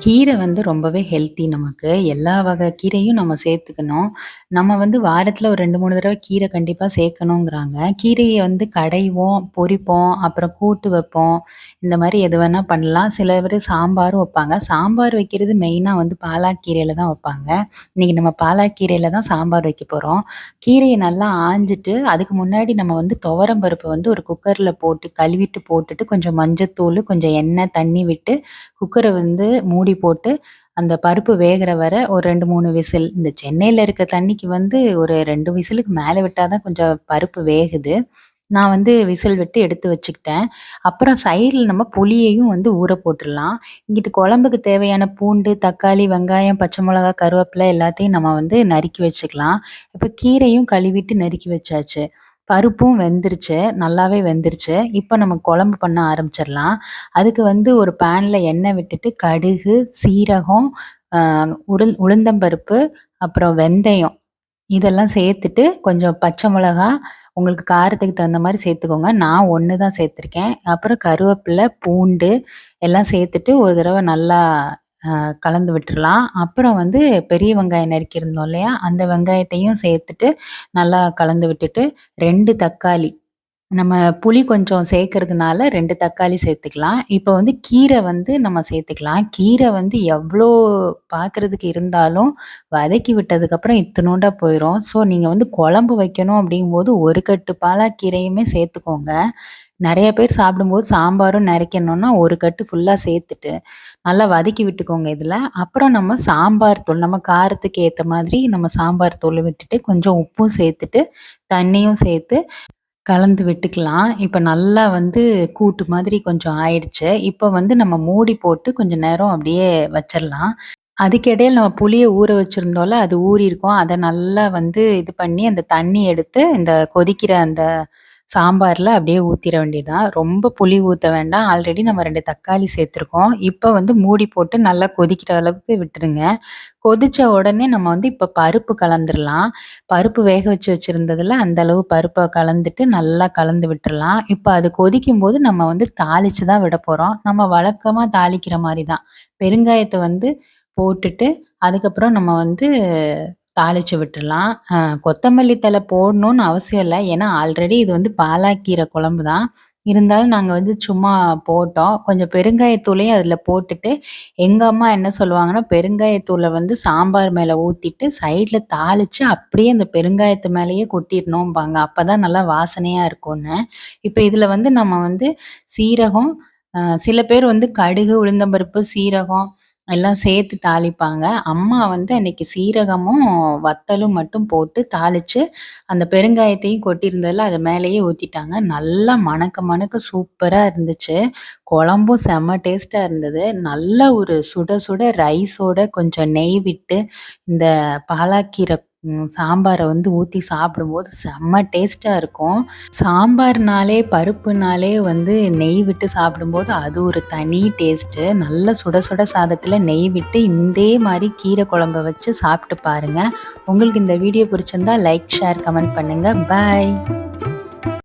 கீரை வந்து ரொம்பவே ஹெல்த்தி நமக்கு. எல்லா வகை கீரையும் நம்ம சேர்த்துக்கணும். நம்ம வந்து வாரத்துல ஒரு 2, 3 தடவ கீரை கண்டிப்பா சேர்க்கணுங்கிறாங்க. கீரைய வந்து கடைவோம், பொரிப்போம், அப்புறம் கூட்டு வைப்போம். இந்த மாரி எது வேணா பண்ணலாம். சில பேரு சாம்பாரும் வைப்பாங்க. சாம்பார் வைக்கிறது மெயினா வந்து பாலாக்கீரையில தான் வைப்பாங்க. இன்னைக்கு நம்ம பாலாக்கீரையில தான் சாம்பார் வைக்க போறோம். கீரைய நல்லா ஆஞ்சிட்டு, அதுக்கு முன்னாடி நம்ம வந்து துவரம் பருப்ப வந்து ஒரு குக்கர்ல போட்டு கழுவிட்டு போட்டுட்டு, கொஞ்சம் மஞ்சத்தூளு, கொஞ்சம் எண்ணெய், தண்ணி விட்டு குக்கர வந்து மூடி போட்டு அந்த பருப்பு வேகிற வர ஒரு 2, 3 விசில். இந்த சென்னையில் இருக்க தண்ணிக்கு வந்து ஒரு ரெண்டு விசிலுக்கு மேலே விட்டால் தான் கொஞ்சம் பருப்பு வேகுது. நான் வந்து விசில் விட்டு எடுத்து வச்சுக்கிட்டேன். அப்புறம் சைடில் நம்ம புளியையும் வந்து ஊற போட்டுடலாம் இங்கிட்டு குழம்புக்கு தேவையான பூண்டு, தக்காளி, வெங்காயம், பச்சை மிளகா, கருவேப்பிலை எல்லாத்தையும் நம்ம வந்து நறுக்கி வச்சுக்கலாம். இப்போ கீரையும் கழுவிட்டு நறுக்கி வச்சாச்சு. பருப்பும் வெந்துருச்சு. நல்லாவே வெந்துருச்சு. இப்போ நம்ம குழம்பு பண்ண ஆரம்பிச்சிடலாம். அதுக்கு வந்து ஒரு பேன்ல எண்ணெய் விட்டுட்டு கடுகு, சீரகம், அ உளுந் உளுந்தம்பருப்பு, அப்புறம் வெந்தயம் இதெல்லாம் சேர்த்துட்டு கொஞ்சம் பச்சை மிளகா, உங்களுக்கு காரத்துக்கு தகுந்த மாதிரி சேர்த்துக்கோங்க. நான் ஒன்று தான் சேர்த்துருக்கேன். அப்புறம் கருவேப்பிலை, பூண்டு எல்லாம் சேர்த்துட்டு ஒரு தடவை நல்லா கலந்து விட்டுறலாம். அப்புறம் வந்து பெரிய வெங்காயம் நறுக்கியிருந்தோம் இல்லையா? அந்த வெங்காயத்தையும் சேர்த்துட்டு நல்லா கலந்து விட்டுட்டு ரெண்டு தக்காளி நம்ம புளி கொஞ்சம் சேர்க்கறதுனால 2 தக்காளி சேர்த்துக்கலாம். இப்போ வந்து கீரை வந்து நம்ம சேர்த்துக்கலாம். கீரை வந்து எவ்வளோ பார்க்கறதுக்கு இருந்தாலும், வதக்கி விட்டதுக்கப்புறம் இத்துணூண்டா போயிரும். ஸோ நீங்க வந்து குழம்பு வைக்கணும் அப்படிங்கும்போது, ஒரு கட்டு பாலாக்கீரையுமே சேர்த்துக்கோங்க. நெறைய பேர் சாப்பிடும்போது சாம்பாரும் நெறைக்கணும்னா, ஒரு கட்டு ஃபுல்லா சேர்த்துட்டு, நல்லா வதக்கி விட்டுக்கோங்க இதுல. அப்புறம் நம்ம சாம்பார் தூள், நம்ம காரத்துக்கு ஏத்த மாதிரி நம்ம சாம்பார் தூள் விட்டுட்டு, கொஞ்சம் உப்பும் சேர்த்துட்டு, தண்ணியும் சேர்த்து கலந்து விட்டுக்கலாம். இப்ப நல்லா வந்து கூட்டு மாதிரி கொஞ்சம் ஆயிடுச்சு. இப்ப வந்து நம்ம மூடி போட்டு கொஞ்ச நேரம் அப்படியே வச்சிரலாம். அதுக்கிடையில நம்ம புளிய ஊற வச்சிருந்தோம்ல, அது ஊறியிருக்கும். அத நல்லா வந்து இது பண்ணி அந்த தண்ணி எடுத்து இந்த கொதிக்கிற அந்த சாம்பாரில் அப்படியே ஊற்றிட வேண்டியதுதான். ரொம்ப புளி ஊற்ற வேண்டாம். ஆல்ரெடி நம்ம ரெண்டு தக்காளி சேர்த்துருக்கோம். இப்போ வந்து மூடி போட்டு நல்லா கொதிக்கிற அளவுக்கு விட்டுருங்க. கொதிச்ச உடனே நம்ம வந்து இப்போ பருப்பு கலந்துடலாம் பருப்பு வேக வச்சு வச்சுருந்ததில் அந்த அளவு பருப்பை கலந்துட்டு நல்லா கலந்து விட்டுடலாம் இப்போ அது கொதிக்கும்போது நம்ம வந்து தாளிச்சு தான் விட போகிறோம் நம்ம வழக்கமாக தாளிக்கிற மாதிரி தான். பெருங்காயத்தை வந்து போட்டுட்டு, அதுக்கப்புறம் நம்ம வந்து தாளிச்சு விட்டுடலாம் கொத்தமல்லி தழை போடணும்னு அவசியம் இல்லை ஏன்னா ஆல்ரெடி இது வந்து பாலாக்கீரை குழம்பு தான். இருந்தாலும் நாங்கள் வந்து சும்மா போட்டோம். கொஞ்சம் பெருங்காயத்தூளையும் அதில் போட்டுட்டு, எங்கள் அம்மா என்ன சொல்லுவாங்கன்னா, பெருங்காயத்தூளை வந்து சாம்பார் மேலே ஊற்றிட்டு சைடில் தாளித்து அப்படியே அந்த பெருங்காயத்து மேலேயே கொட்டிடணும்பாங்க அப்போ தான் நல்லா வாசனையாக இருக்கும்னு. இப்போ இதில் வந்து நம்ம வந்து சீரகம், சில பேர் வந்து கடுகு, உளுந்தம்பருப்பு, சீரகம் எல்லாம் சேர்த்து தாளிப்பாங்க. அம்மா வந்து அன்னைக்கு சீரகமும், வத்தலும் மட்டும் போட்டு தாளித்து அந்த பெருங்காயத்தையும் கொட்டியிருந்ததில் அது மேலேயே ஊற்றிட்டாங்க நல்லா மணக்க மணக்க சூப்பராக இருந்துச்சு. குழம்பும் செம்ம டேஸ்ட்டாக இருந்தது. நல்ல ஒரு சுட சுட ரைஸோட கொஞ்சம் நெய் விட்டு, இந்த பாலாக்கீரை சாம்பாரை வந்து ஊற்றி சாப்பிடும்போது செம்ம டேஸ்ட்டாக இருக்கும். சாம்பார்னாலே, பருப்புனாலே வந்து நெய் விட்டு சாப்பிடும்போது அது ஒரு தனி டேஸ்ட்டு. நல்ல சுட சுட சாதத்தில் நெய் விட்டு இதே மாதிரி கீரை குழம்ப வச்சு சாப்பிட்டு பாருங்கள் உங்களுக்கு இந்த வீடியோ பிடிச்சிருந்தா லைக், ஷேர், கமெண்ட் பண்ணுங்கள் பாய்.